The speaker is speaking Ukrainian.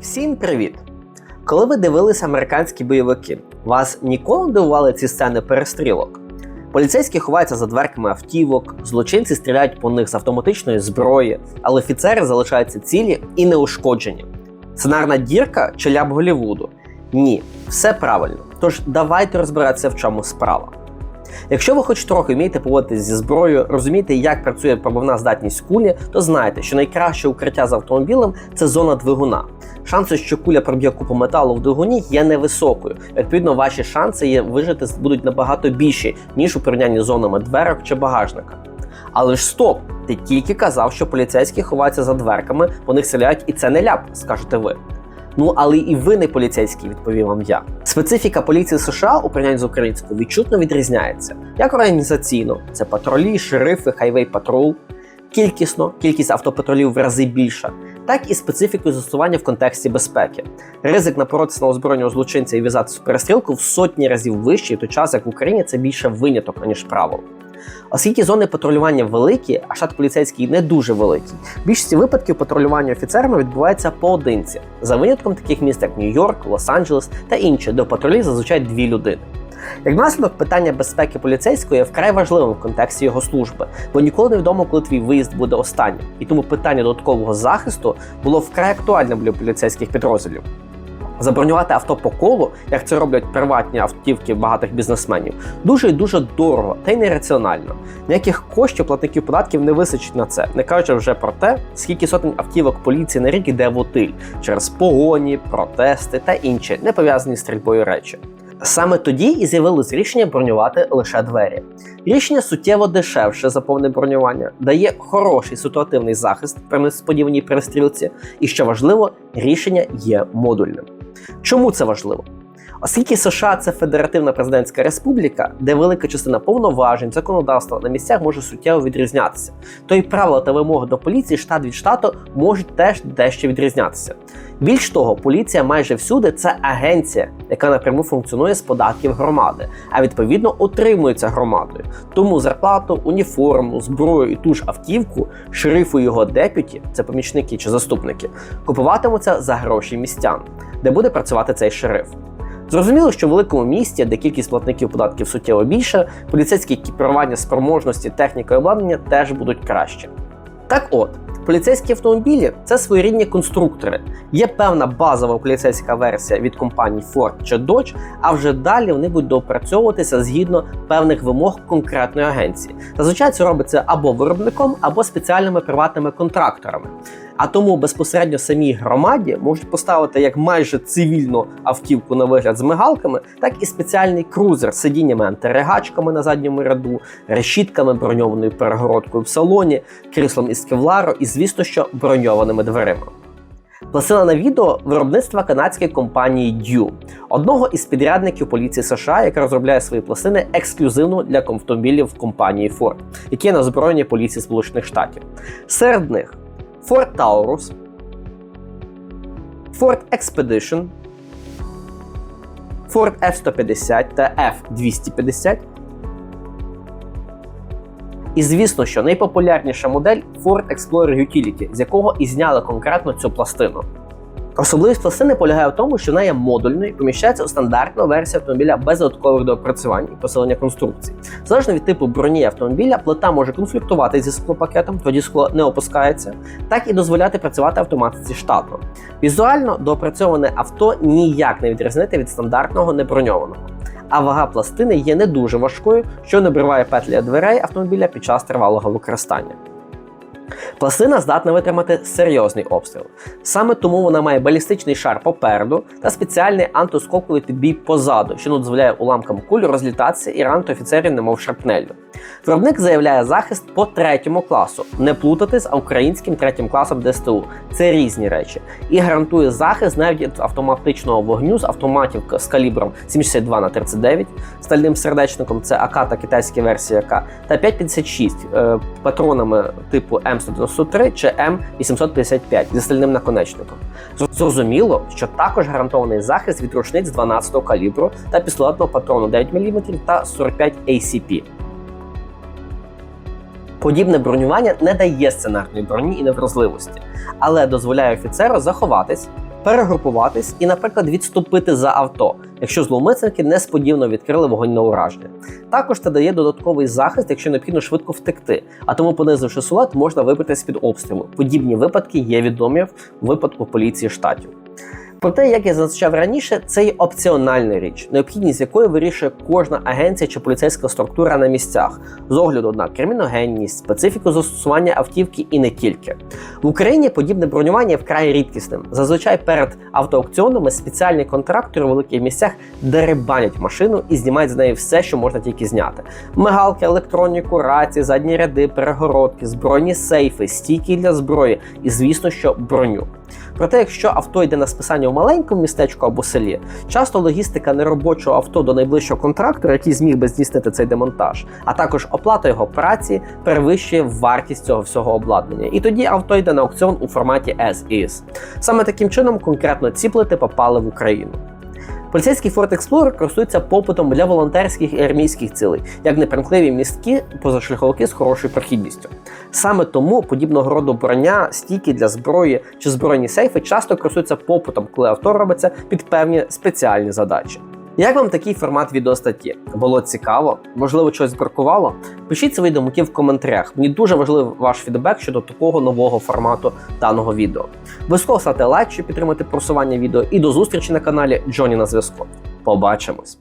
Всім привіт! Коли ви дивилися американські бойовики, вас ніколи дивували ці сцени перестрілок? Поліцейські ховаються за дверками автівок, злочинці стріляють по них з автоматичної зброї, але офіцери залишаються цілі і неушкоджені. Сценарна дірка чи ляп Голівуду? Ні, все правильно. Тож давайте розбиратися, в чому справа. Якщо ви хоч трохи вмієте поводитись зі зброєю, розумієте, як працює пробивна здатність кулі, то знаєте, що найкраще укриття з автомобілем це зона двигуна. Шанси, що куля проб'є купу металу в двигуні, є невисокою. Відповідно, ваші шанси є вижити будуть набагато більші, ніж у порівнянні з зонами дверок чи багажника. Але ж стоп! Ти тільки казав, що поліцейські ховаються за дверками, по них стріляють, і це не ляп, скажете ви. Ну, але і ви не поліцейські, відповів вам я. Специфіка поліції США у порівнянні з українською відчутно відрізняється. Як організаційно, це патрулі, шерифи, хайвей патрул. Кількісно, кількість автопатрулів в рази більша, так і специфікою застосування в контексті безпеки. Ризик напоротися на озброєння злочинця і в'язатися в перестрілку в сотні разів вищий, той час як в Україні це більше виняток, аніж правило. Оскільки зони патрулювання великі, а штат поліцейський не дуже великий, в більшості випадків патрулювання офіцерами відбувається поодинці, за винятком таких міст, як Нью-Йорк, Лос-Анджелес та інші, де патрулі зазвичай дві людини. Як наслідок, питання безпеки поліцейського є вкрай важливим в контексті його служби, бо ніколи не відомо, коли твій виїзд буде останнім. І тому питання додаткового захисту було вкрай актуальним для поліцейських підрозділів. Забронювати авто по колу, як це роблять приватні автівки багатих бізнесменів, дуже і дуже дорого та й нераціонально. Ніяких коштів платників податків не височить на це, не кажучи вже про те, скільки сотень автівок поліції на рік іде в утиль через погоні, протести та інші не пов'язані з стрільбою речі. Саме тоді і з'явилось рішення бронювати лише двері. Рішення суттєво дешевше за повне бронювання, дає хороший ситуативний захист при несподіваній перестрілці, і що важливо, рішення є модульним. Чому це важливо? Оскільки США це федеративна президентська республіка, де велика частина повноважень законодавства на місцях може суттєво відрізнятися, то і правила та вимоги до поліції штат від штату можуть теж дещо відрізнятися. Більш того, поліція майже всюди це агенція, яка напряму функціонує з податків громади, а відповідно отримується громадою. Тому зарплату, уніформу, зброю і ту ж автівку, шерифу його депюті, це помічники чи заступники, купуватимуться за гроші містян, де буде працювати цей шериф. Зрозуміло, що в великому місті, де кількість платників податків суттєво більша, поліцейські екіпірування, спроможності, техніка і обладнання теж будуть краще. Так от, поліцейські автомобілі це своєрідні конструктори. Є певна базова поліцейська версія від компаній Ford чи Dodge, а вже далі вони будуть доопрацьовуватися згідно певних вимог конкретної агенції. Зазвичай це робиться або виробником, або спеціальними приватними контракторами. А тому безпосередньо самій громаді можуть поставити як майже цивільну автівку на вигляд з мигалками, так і спеціальний крузер з сидіннями антиригачками на задньому ряду, решітками, броньованою перегородкою в салоні, кріслом із кевлару і, звісно, що броньованими дверима. Пластина на відео виробництва канадської компанії Due, одного із підрядників поліції США, яка розробляє свої пластини ексклюзивно для автомобілів компанії Ford, які є на озброєнні поліції Сполучених Штатів. Серед них Ford Taurus, Ford Expedition, Ford F-150 та F-250. І звісно, що найпопулярніша модель Ford Explorer Utility, з якого і зняли конкретно цю пластину. Особливість пластини полягає в тому, що вона є модульною і поміщається у стандартну версію автомобіля без додаткових доопрацювань і посилення конструкції. Залежно від типу броні автомобіля, плита може конфліктувати зі склопакетом, тоді скло не опускається, так і дозволяти працювати автоматиці штатно. Візуально доопрацьоване авто ніяк не відрізнити від стандартного неброньованого. А вага пластини є не дуже важкою, що не обриває петлі дверей автомобіля під час тривалого використання. Пластина здатна витримати серйозний обстріл. Саме тому вона має балістичний шар попереду та спеціальний антоскоковий підбій позаду, що дозволяє уламкам кулі розлітатися і ранити офіцерів, немов шарпнеллю. Виробник заявляє захист по третьому класу, не плутати з українським третім класом ДСТУ. Це різні речі. І гарантує захист навіть від автоматичного вогню з автоматів з калібром 72 на 39 стальним сердечником, це АК та китайська версія АК, та 5,56 е, патронами типу М193 чи М855 зі стальним наконечником. Зрозуміло, що також гарантований захист від рушниць 12 калібру та пістолетного патрону 9 мм та 45 ACP. Подібне бронювання не дає сценарної броні і невразливості, але дозволяє офіцеру заховатись, перегрупуватись і, наприклад, відступити за авто, якщо зловмисники несподівано відкрили вогонь на ураження. Також це дає додатковий захист, якщо необхідно швидко втекти. А тому, понизивши сулат, можна вибратися з-під обстрілу. Подібні випадки є відомі в випадку поліції штатів. Проте, як я зазначав раніше, це є опціональна річ, необхідність якої вирішує кожна агенція чи поліцейська структура на місцях з огляду на криміногенність, специфіку застосування автівки і не тільки. В Україні подібне бронювання вкрай рідкісним. Зазвичай перед автоаукціонами спеціальні контрактори у великих місцях деребанять машину і знімають з неї все, що можна тільки зняти: мигалки, електроніку, рації, задні ряди, перегородки, збройні сейфи, стійки для зброї і, звісно, що броню. Проте, якщо авто йде на списання в маленькому містечку або селі, часто логістика неробочого авто до найближчого контрактора, який зміг би здійснити цей демонтаж, а також оплата його праці перевищує вартість цього всього обладнання. І тоді авто йде на аукціон у форматі as is. Саме таким чином конкретно ці плити попали в Україну. Поліцейський Ford Explorer користується попитом для волонтерських і армійських цілей, як непримкливі містки позашляховики з хорошою прохідністю. Саме тому подібного роду броня, стійки для зброї чи збройні сейфи часто користуються попитом, коли авто робиться під певні спеціальні задачі. Як вам такий формат відеостатті? Було цікаво? Можливо, щось бракувало? Пишіть свої думки в коментарях. Мені дуже важливий ваш фідбек щодо такого нового формату даного відео. Обов'язково ставте лайк, щоб підтримати просування відео, і до зустрічі на каналі Джоні на зв'язку. Побачимось!